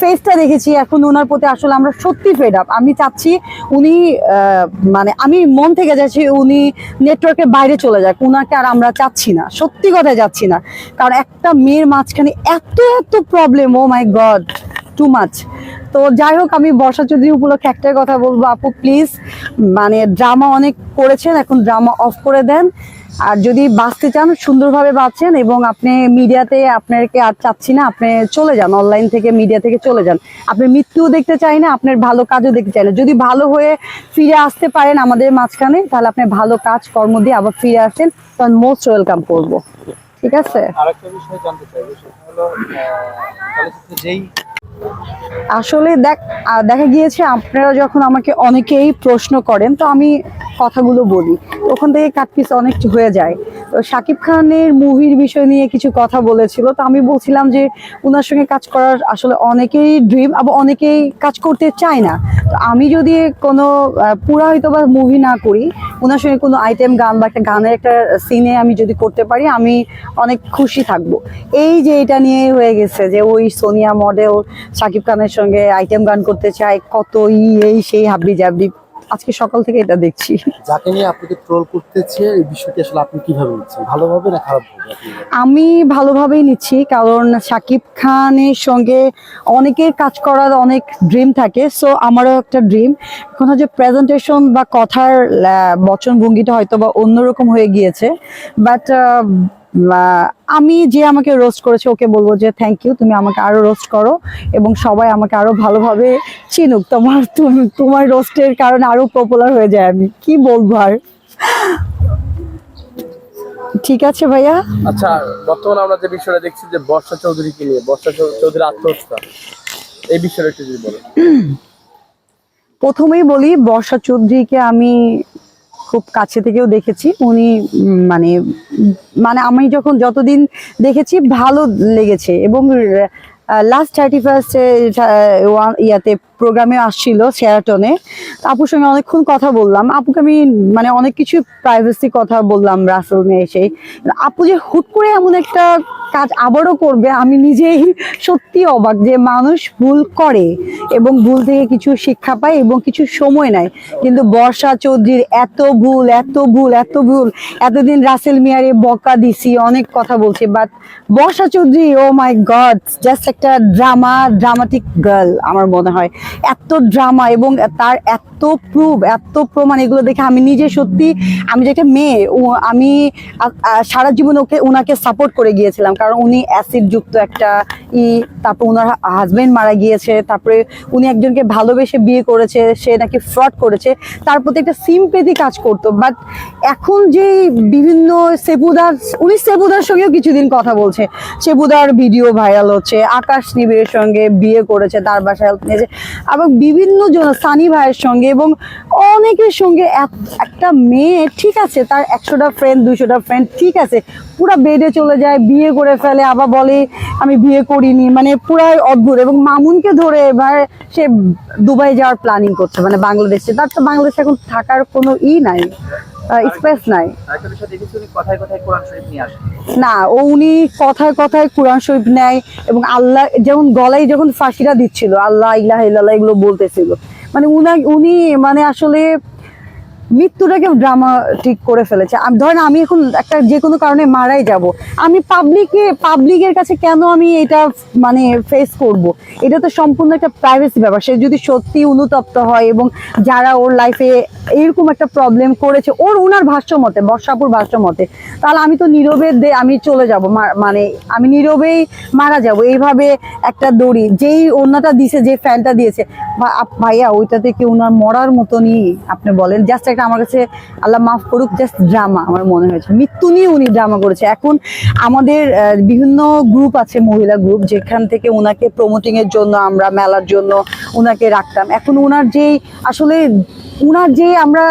ফেসটা দেখেছি, এখন ওনার প্রতি আসলে আমরা সত্যি ফেড আপ আমি চাচ্ছি উনি মানে আমি মন থেকে যাচ্ছি উনি নেটওয়ার্কের বাইরে চলে যাক। উনাকে আর আমরা চাচ্ছি না, সত্যি কথা যাচ্ছি না। কারণ একটা মেয়ের মাঝখানে এত এত problem oh my god too much তো যাই হোক, আমি বর্ষা চৌধুরী উপলক্ষে একটাই কথা বলব, আপু প্লিজ মানে ড্রামা অনেক করেছেন, এখন ড্রামা অফ করে দেন। আর যদি বাঁচতে চান সুন্দরভাবে বাঁচেন এবং আপনি মিডিয়াতে আপনাকে আর চাচ্ছি না আপনি চলে যান অনলাইন থেকে মিডিয়া থেকে চলে যান। আপনি মৃত্যুও দেখতে চাই না আপনার ভালো কাজও দেখতে চাই না। যদি ভালো হয়ে ফিরে আসতে পারেন আমাদের মাঝখানে তাহলে আপনি ভালো কাজ কর্ম দিয়ে আবার ফিরে আসেন। তখন মোস্ট ওয়েলকাম করব। ঠিক আছে? আরেকটা বিষয় জানতে চাইব সেটা হলো যেই আসলে দেখ দেখা গিয়েছে আপনারা যখন আমাকে অনেকেই প্রশ্ন করেন তো আমি কথাগুলো বলি। ওখান থেকে কাটপিস অনেক হয়ে যায়। তো শাকিব খানের মুভির বিষয় নিয়ে কিছু কথা বলেছিল। তো আমি বলছিলাম যে ওনার সঙ্গে কাজ করার আসলে অনেকেই ড্রিম আবার অনেকেই কাজ করতে চায় না। তো আমি যদি কোনো পুরা হয়তো বা মুভি না করি ওনার সঙ্গে কোনো আইটেম গান বা একটা গানের একটা সিনে আমি যদি করতে পারি, আমি অনেক খুশি থাকব। এই যে এটা নিয়ে হয়ে গেছে যে, ওই সোনিয়া মডেল শাকিব খানের সঙ্গে আইটেম গান করতে চায়, কত ই এই সেই হাবি জাবি আজকে সকাল থেকে এটা দেখছি। যাকে নিয়ে আপনাকে ট্রোল করতেছে এই বিষয়টি আসলে আপনি কীভাবে নিচ্ছেন? ভালোভাবে না খারাপ ভাবে? আমি ভালোভাবেই নিচ্ছি কারণ শাকিব খানের সঙ্গে অনেকের কাজ করার অনেক ড্রিম থাকে সো আমারও একটা ড্রিম এখন যে প্রেজেন্টেশন বা কথার বচন ভঙ্গিটা হয়তো বা অন্যরকম হয়ে গিয়েছে বাট আমি যে আমাকে রোস্ট করেছে ওকে বলব যে থ্যাংক ইউ তুমি আমাকে আরও রোস্ট করো এবং সবাই আমাকে আরও ভালোভাবে চিনুক। তোমার তুমি তোমার রোস্টের কারণে আরও পপুলার হয়ে যায় আমি। কি বলব আর? ঠিক আছে ভাইয়া? আচ্ছা বর্তমানে আমরা যে বিষয়টা দেখছি যে বর্ষা চৌধুরীকে নিয়ে বর্ষা চৌধুরী আত্মহত্যা এই বিষয়টা একটু যদি বলেন। প্রথমেই বলি বর্ষা চৌধুরীকে আমি খুব কাছে থেকেও দেখেছি। উনি মানে মানে আমি যখন যতদিন দেখেছি, ভালো লেগেছে এবং লাস্ট থার্টি ফার্স্টে ইয়াতে প্রোগ্রামে আসছিল শেরাটনে আপুর সঙ্গে অনেকক্ষণ কথা বললাম। আপুকে আমি মানে অনেক কিছু প্রাইভেসি কথা বললাম রাসেল নিয়ে এসে। আপু যে হুট করে এমন একটা কাজ আবারও করবে, আমি নিজেই সত্যি অবাক যে মানুষ ভুল করে এবং ভুল থেকে কিছু শিক্ষা পায় এবং কিছু সময় নেয়। কিন্তু বর্ষা চৌধুরীর এত ভুল এত ভুল এত ভুল। এতদিন রাসেল মিয়ারে বকা দিছি, অনেক কথা বলছে but Barsha Chowdhury oh my god just একটা ড্রামা ড্রামাটিক গার্ল আমার মনে হয়। এত ড্রামা এবং তার এত প্রুফ এত প্রমাণ, এগুলো দেখে আমি নিজে সত্যি, আমি যে একটা মেয়ে আমি সারা জীবন ওকে ওনাকে সাপোর্ট করে গিয়েছিলাম। কারণ উনি অ্যাসিড যুক্ত একটা ই, তারপর ওনার হাজবেন্ড মারা গিয়েছে, তারপরে উনি একজনকে ভালোবেসে বিয়ে করেছে, সে নাকি ফ্রড করেছে, তার প্রতি একটা সিম্পেথি কাজ করতো। বাট এখন যে বিভিন্ন সেবুদার, উনি সেবুদার সঙ্গেও কিছুদিন কথা বলছে। সেবুদার ভিডিও ভাইরাল হচ্ছে, আকাশ নিবিড়ের সঙ্গে বিয়ে করেছে, তার বাসায় হেল্প নিয়েছে, আবার বিভিন্ন জন, সানি ভাইয়ের সঙ্গে এবং অনেকের সঙ্গে এক- একটা মেয়ে, ঠিক আছে, তার একশোটা ফ্রেন্ড দুশোটা ফ্রেন্ড ঠিক আছে, পুরো বেডে চলে যায়, বিয়ে করে ফেলে আবার বলে আমি বিয়ে করিনি। মানে পুরাই অদ্ভুত। এবং মামুনকে ধরে এবার সে দুবাই যাওয়ার প্ল্যানিং করছে মানে বাংলাদেশে। তার তো বাংলাদেশে এখন থাকার কোনো ই নাই স্পেস নাই। না ও উনি কথায় কথায় কোরআন শরীফ নেয় এবং আল্লাহ যেমন গলায় যখন ফাঁসিটা দিচ্ছিল আল্লাহ ইলাহ ইল্লাল্লাহ এগুলো বলতেছিল। মানে উনা উনি মানে আসলে মৃত্যুটাকে ড্রামাটিক করে ফেলেছে। ধরেন আমি এখন একটা যে কোনো কারণে মারাই যাব। আমি পাবলিকে পাবলিকের কাছে কেন আমি এটা মানে ফেস করব? এটা তো সম্পূর্ণ একটা প্রাইভেসি ব্যাপার। সে যদি সত্যি অনুতপ্ত হয় এবং যারা ওর লাইফে এরকম একটা প্রবলেম করেছে, ওর ওনার ভাষ্য মতে, বর্ষাপুর ভাষ্য মতে, তাহলে আমি তো নীরবে আমি চলে যাব। মানে আমি নীরবেই মারা যাব। এইভাবে একটা দড়ি, যেই ওনাটা দিছে, যে ফ্যানটা দিয়েছে ভাইয়া, ওইটাতে কি ওনার মরার মতনই আপনি বলেন? জাস্ট একটা আমার কাছে আল্লাহ মাফ করুক জাস্ট ড্রামা আমার মনে হয়েছে। মৃত্যু নিয়ে উনি ড্রামা করেছে। এখন আমাদের বিভিন্ন গ্রুপ আছে, মহিলা গ্রুপ যেখান থেকে ওনাকে প্রমোটিং এর জন্য আমরা মেলার জন্য ওনাকে রাখতাম। এখন ওনার যেই, আসলে ওনার যে আমরা